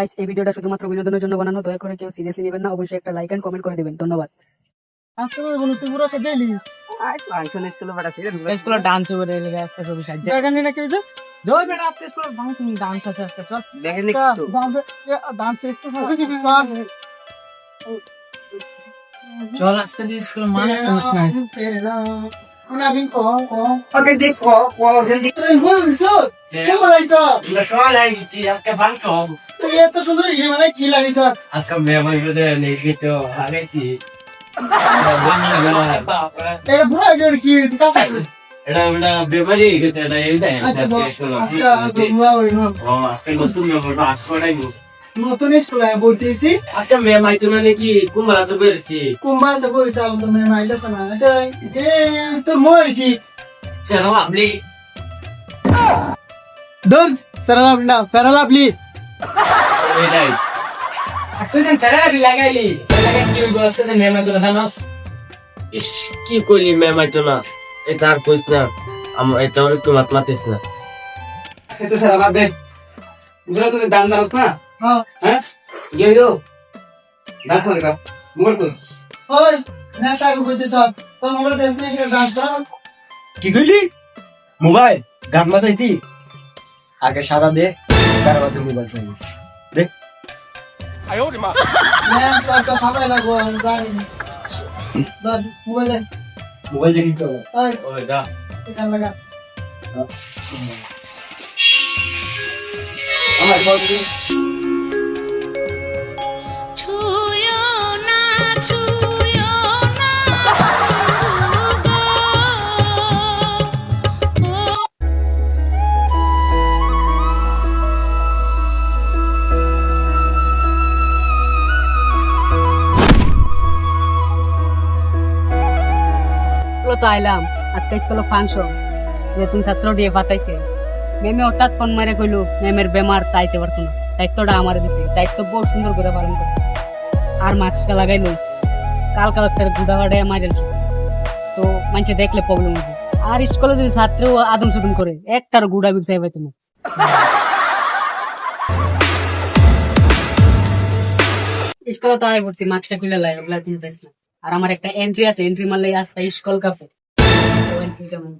Guys এই ভিডিওটা শুধুমাত্র বিনোদনের জন্য বানানো দয়া করে কেউ সিরিয়াসলি নেবেন না। অবশ্যই একটা লাইক এন্ড কমেন্ট করে দিবেন। ধন্যবাদ। আজকে তো বলুন তুই পুরো আই ফাংশন স্কুলে বড় সিরিয়াস স্কুলে ডান্স করে এলে একটা ছবি সাজা দেখেন না কি হইছে দই বেটা আজকে স্কুলে ডান্স ডান্স আছে আজকে চল। দেখেন একটু ডান্স একটু চল আজকে দিয়ে স্কুল মানে ওকে দেখো ও জলদি তুই হইছো কি বলাইছো আমরা সবাই লাগছি একটা ফাংশন তুই এত সুন্দর ইয়ে মানে কি লাগাইছো আজকে মেয়ে বলে নেই তো হারাইছি। এটা পুরো একজন কি হইছে কাছে এটা এটা বেমারি হয়ে গেছে এটা এই দেয় আচ্ছা আজকে আজকে ঘুমা আজকে নতুন মেয়ে করাই নতুন স্কুলে আজকে মেয়ে মাইতো না নাকি কুমড়া তো বেরছি কুম্বাল তো কইছা তো মে মাইলাছ না আচ্ছা এ তো মই কি? চলো আপনি দন সরালাম না ফেরালাবলি এটাই তুই যেন লাগাইলি লাগাই কি হইব আজকে যে মেমা তোরা জানাস? ইস কি না এটা আর কইস না আমরা এটা একটু মাত মাতিস না। এত সারা বাদ দে। বুঝলা তো দান দানস না? হ্যাঁ। হ্যাঁ? ইয়ে ইয়ে দান করে কা মোর কই? ওই না তাকে কইতেছ তোর মোবাইল দেশ না কি ডান্স কর কি কইলি? মোবাইল? গান বাজাইতি? আগে সাদা দে তার মধ্যে মোবাইল চাইবি দেখ না তো সাদা লাগো আমি জানি দাদ মোবাইল দে মোবাইল। দেখি তো। ওই। ওই দা। এখান লাগা আমার ফোন তো আইলাম আজকে স্কুলে ফাংশন নতুন ছাত্র দিয়ে পাতাইছে। ম্যামে হঠাৎ ফোন মারে কইলো ম্যামের বেমার তাইতে পারতো না। দায়িত্বটা আমার দিছে। দায়িত্ব বহু সুন্দর করে পালন করে আর মাস্কটা লাগাইলো কাল কাল তার গুড়া হাড়ে মারেছে তো মানুষে দেখলে প্রবলেম হবে। আর স্কুলে যদি ছাত্র আদম সুদম করে একটার গুড়া বিছাই পাইতো না। স্কুলে তো আয় পড়ছি মাস্কটা খুলে লাই ওগুলা কিনতেছ না আর আমার একটা এন্ট্রি আছে এন্ট্রি মারলে আসতে স্কুল কাফে এন্ট্রি কেমন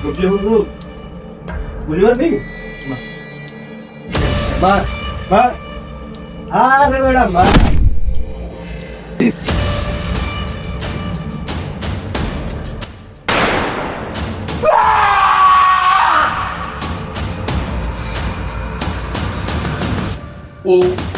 ওই তুই কত শুরু করে দিলি স্যার আমি স্কুলে তো স্যার ওই না